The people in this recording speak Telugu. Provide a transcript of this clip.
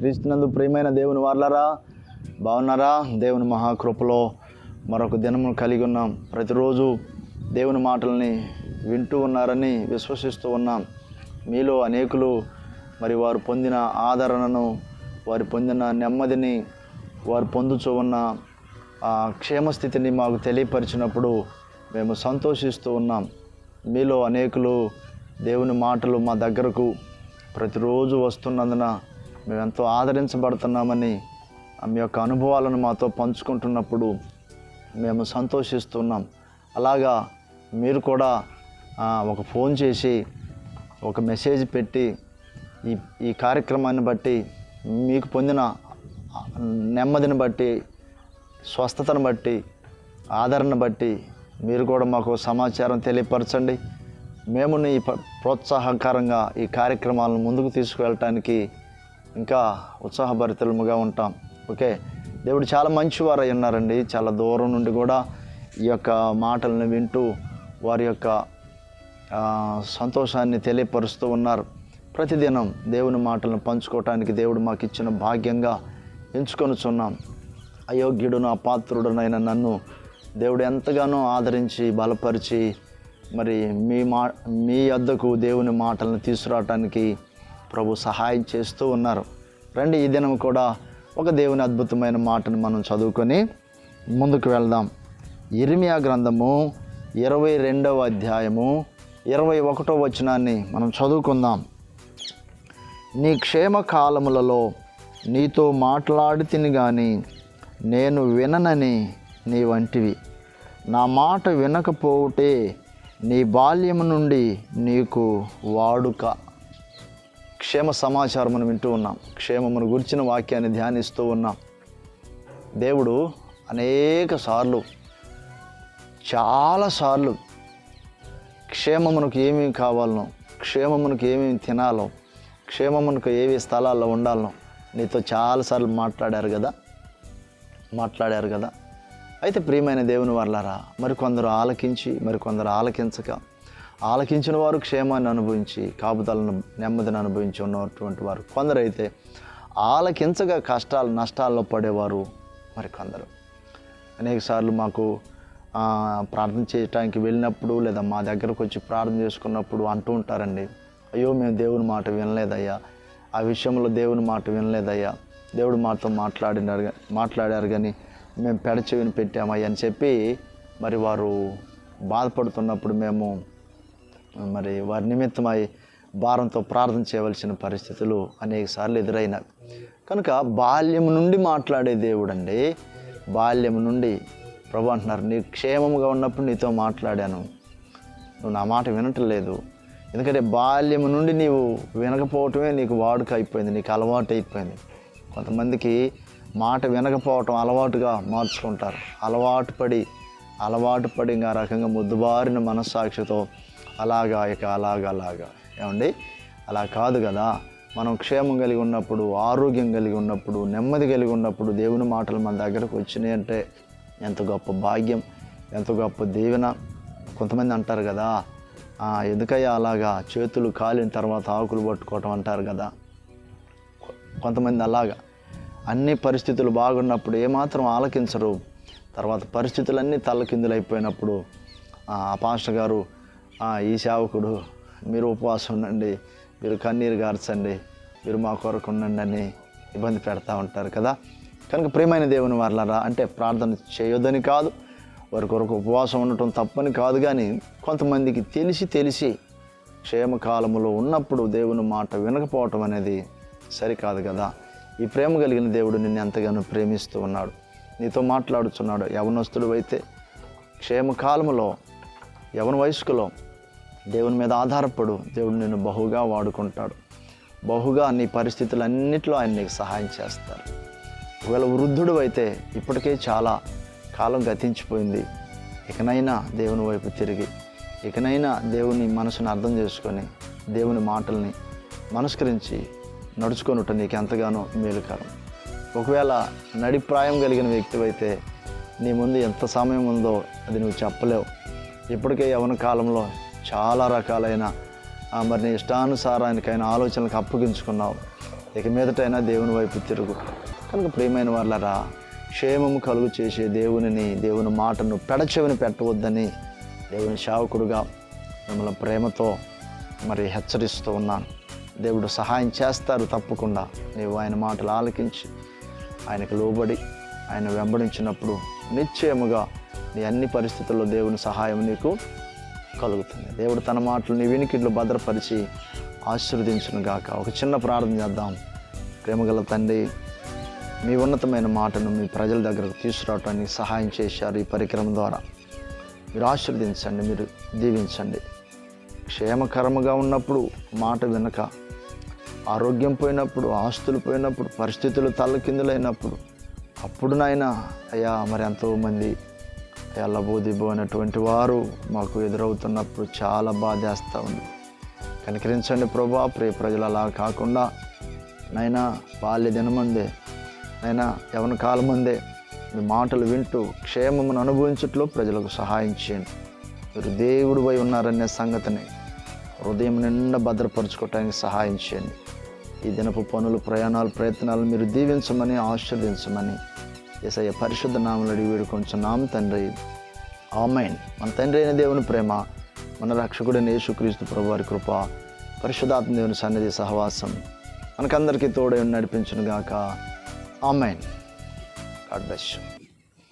క్రీస్తునందు ప్రియమైన దేవుని వాళ్ళరా బాగున్నారా? దేవుని మహాకృపలో మరొక దినము కలిగి ఉన్నాం. ప్రతిరోజు దేవుని మాటల్ని వింటూ ఉన్నారని విశ్వసిస్తూ ఉన్నాం. మీలో అనేకులు మరి వారు పొందిన ఆదరణను వారు పొందిన నెమ్మదిని వారు పొందుచూ ఉన్న ఆ క్షేమస్థితిని మాకు తెలియపరిచినప్పుడు మేము సంతోషిస్తూ ఉన్నాం. మీలో అనేకులు దేవుని మాటలు మా దగ్గరకు ప్రతిరోజు వస్తున్నందున మేమెంతో ఆదరించబడుతున్నామని మీ యొక్క అనుభవాలను మాతో పంచుకుంటున్నప్పుడు మేము సంతోషిస్తున్నాం. అలాగా మీరు కూడా ఒక ఫోన్ చేసి ఒక మెసేజ్ పెట్టి ఈ ఈ కార్యక్రమాన్ని బట్టి మీకు పొందిన నెమ్మదిని బట్టి స్వస్థతను బట్టి ఆదరణ బట్టి మీరు కూడా మాకు సమాచారం తెలియపరచండి. మేము ఈ ప్రోత్సాహకరంగా ఈ కార్యక్రమాలను ముందుకు తీసుకువెళ్ళటానికి ఇంకా ఉత్సాహభరితలముగా ఉంటాం. ఓకే? దేవుడు చాలా మంచివారై ఉన్నారండి. చాలా దూరం నుండి కూడా ఈ యొక్క మాటలను వింటూ వారి యొక్క సంతోషాన్ని తెలియపరుస్తూ ఉన్నారు. ప్రతిదినం దేవుని మాటలను పంచుకోవటానికి దేవుడు మాకు ఇచ్చిన భాగ్యంగా ఎంచుకొనుచున్నాం. అయోగ్యుడును అపాత్రుడునైన నన్ను దేవుడు ఎంతగానో ఆదరించి బలపరిచి మరి మీ మా మీ వద్దకు దేవుని మాటలను తీసుకురావటానికి ప్రభు సహాయం చేస్తూ ఉన్నారు. రండి ఈ దినం కూడా ఒక దేవుని అద్భుతమైన మాటను మనం చదువుకొని ముందుకు వెళ్దాం. ఇరిమియా గ్రంథము ఇరవై రెండవ అధ్యాయము ఇరవై ఒకటో వచనాన్ని మనం చదువుకుందాం. నీ క్షేమ కాలములలో నీతో మాట్లాడితిని కానీ నేను విననని నీ వంటివి. నా మాట వినకపోవుటే నీ బాల్యము నుండి నీకు వాడుక. క్షేమ సమాచారం మనం వింటూ ఉన్నాం. క్షేమమును గురించిన వాక్యాన్ని ధ్యానిస్తూ ఉన్నాం. దేవుడు అనేక సార్లు చాలాసార్లు క్షేమమునకు ఏమేమి కావాలనో క్షేమమునకు ఏమేమి తినాలో క్షేమమునకు ఏవి స్థలాల్లో ఉండాలనో నీతో చాలాసార్లు మాట్లాడారు కదా మాట్లాడారు కదా అయితే ప్రియమైన దేవుని వర్లారా మరి కొందరు ఆలకించి మరి కొందరు ఆలకించక ఆలకించిన వారు క్షేమాన్ని అనుభవించి కాపుదలను నెమ్మదిని అనుభవించి ఉన్నటువంటి వారు కొందరైతే ఆలకించగా కష్టాలు నష్టాల్లో పడేవారు మరి కొందరు అనేకసార్లు మాకు ప్రార్థన చేయటానికి వెళ్ళినప్పుడు లేదా మా దగ్గరకు వచ్చి ప్రార్థన చేసుకున్నప్పుడు అంటూ ఉంటారండి అయ్యో మేము దేవుని మాట వినలేదయ్యా ఆ విషయంలో దేవుని మాట వినలేదయ్యా దేవుడు మాతో మాట్లాడినారు మాట్లాడారు కానీ మేము పెడచెవిని పెట్టామయ్యా అని చెప్పి మరి వారు బాధపడుతున్నప్పుడు మేము మరి వారి నిమిత్తమై భారంతో ప్రార్థన చేయవలసిన పరిస్థితులు అనేక సార్లు ఎదురైనవి కనుక బాల్యం నుండి మాట్లాడే దేవుడు అండి బాల్యం నుండి ప్రభు అంటున్నారు నీ క్షేమముగా ఉన్నప్పుడు నీతో మాట్లాడాను. నువ్వు నా మాట వినటం లేదు ఎందుకంటే బాల్యం నుండి నీవు వినకపోవటమే నీకు వాడుక అయిపోయింది నీకు అలవాటు అయిపోయింది. కొంతమందికి మాట వినకపోవటం అలవాటుగా మార్చుకుంటారు. అలవాటు పడి అలవాటు పడి ఇంకా రకంగా ముద్దుబారిన మనస్సాక్షితో అలాగా ఇక అలాగా అలాగా. ఏమండి? అలా కాదు కదా. మనం క్షేమం కలిగి ఉన్నప్పుడు ఆరోగ్యం కలిగి ఉన్నప్పుడు నెమ్మది కలిగి ఉన్నప్పుడు దేవుని మాటలు మన దగ్గరకు వచ్చినాయి అంటే ఎంత గొప్ప భాగ్యం ఎంత గొప్ప దీవెన. కొంతమంది అంటారు కదా ఎందుకయ్యా అలాగా? చేతులు కాలిన తర్వాత ఆకులు పట్టుకోవటం అంటారు కదా. కొంతమంది అలాగా. అన్ని పరిస్థితులు బాగున్నప్పుడు ఏమాత్రం ఆలకించరు. తర్వాత పరిస్థితులన్నీ తల్లకిందులైపోయినప్పుడు ఆ ఆ పాస్టర్ గారు ఈ సేవకుడు మీరు ఉపవాసం ఉండండి మీరు కన్నీరు గార్చండి మీరు మా కొరకు ఉండండి అని ఇబ్బంది పెడతా ఉంటారు కదా. కనుక ప్రియమైన దేవుని వాళ్ళరా అంటే ప్రార్థన చేయొద్దని కాదు వారి కొరకు ఉపవాసం ఉండటం తప్పని కాదు కానీ కొంతమందికి తెలిసి తెలిసి క్షేమకాలములో ఉన్నప్పుడు దేవుని మాట వినకపోవటం అనేది సరికాదు కదా. ఈ ప్రేమ కలిగిన దేవుడు నిన్ను ఎంతగానో ప్రేమిస్తూ ఉన్నాడు. నీతో మాట్లాడుచున్నాడు యవనస్తుడు అయితే క్షేమకాలములో యవన వయస్కులో దేవుని మీద ఆధారపడు. దేవుడు నిన్ను బహుగా వాడుకుంటాడు. బహుగా నీ పరిస్థితులన్నింటిలో ఆయన నీకు సహాయం చేస్తారు. ఒకవేళ వృద్ధుడు అయితే ఇప్పటికే చాలా కాలం గతించిపోయింది. ఇకనైనా దేవుని వైపు తిరిగి ఇకనైనా దేవుని మనసును అర్థం చేసుకొని దేవుని మాటల్ని మనస్కరించి నడుచుకొనుట నీకు ఎంతగానో మేలుకరం. ఒకవేళ నడిప్రాయం కలిగిన వ్యక్తివైతే నీ ముందు ఎంత సమయం ఉందో అది నువ్వు చెప్పలేవు. ఇప్పటికే యవన కాలంలో చాలా రకాలైన మరి నీ ఇష్టానుసారానికైన ఆలోచనలకు అప్పగించుకున్నావు. ఇక మీదటైనా దేవుని వైపు తిరుగు. కనుక ప్రియమైన వాళ్ళరా క్షేమము కలుగు చేసే దేవునిని దేవుని మాటను పెడచెవిని పెట్టవద్దని దేవుని శావకుడుగా మిమ్మల్ని ప్రేమతో మరి హెచ్చరిస్తూ ఉన్నాను. దేవుడు సహాయం చేస్తారు తప్పకుండా. నీవు ఆయన మాటలు ఆలకించి ఆయనకు లోబడి ఆయన వెంబడించినప్పుడు నిశ్చయముగా నీ అన్ని పరిస్థితుల్లో దేవుని సహాయం నీకు కలుగుతుంది. దేవుడు తన మాటలు నీ భద్రపరిచి ఆశీర్వదించును గాక. ఒక చిన్న ప్రార్థన చేద్దాం. ప్రేమగల తండ్రి మీ ఉన్నతమైన మాటను మీ ప్రజల దగ్గరకు తీసుకురావటానికి సహాయం చేశారు ఈ పరికరం ద్వారా. మీరు ఆశీర్వదించండి మీరు దీవించండి. క్షేమకరముగా ఉన్నప్పుడు మాట వినక ఆరోగ్యం పోయినప్పుడు ఆస్తులు పోయినప్పుడు పరిస్థితులు తల్లకిందులైనప్పుడు అప్పుడు నాయన అయ్యా మరి ఎంతోమంది అయ్యా అనేటువంటి వారు మాకు ఎదురవుతున్నప్పుడు చాలా బాధేస్తూ ఉంది. కనికరించండి ప్రభా ప్రియ ప్రజలు అలా కాకుండా నైనా బాల్య దినమందే నైనా యవన కాలం ముందే మీ మాటలు వింటూ క్షేమమును అనుభవించట్లో ప్రజలకు సహాయం చేయండి. మీరు దేవుడు పోయి ఉన్నారనే సంగతిని హృదయం నిండా భద్రపరచుకోవటానికి సహాయం చేయండి. ఈ దినపు పనులు ప్రయాణాలు ప్రయత్నాలు మీరు దీవించమని ఆశీర్దించమని ఏసయ్య పరిశుద్ధ నామలు అడిగి వేడుకొంచున్నాం నామ తండ్రి. ఆమెన్. మన తండ్రి అయిన దేవుని ప్రేమ మన రక్షకుడైన యేసుక్రీస్తు ప్రభు వారి కృప పరిశుద్ధాత్మ దేవుని సన్నిధి సహవాసం మనకందరికీ తోడే నడిపించును గాక ఆమెన్. God bless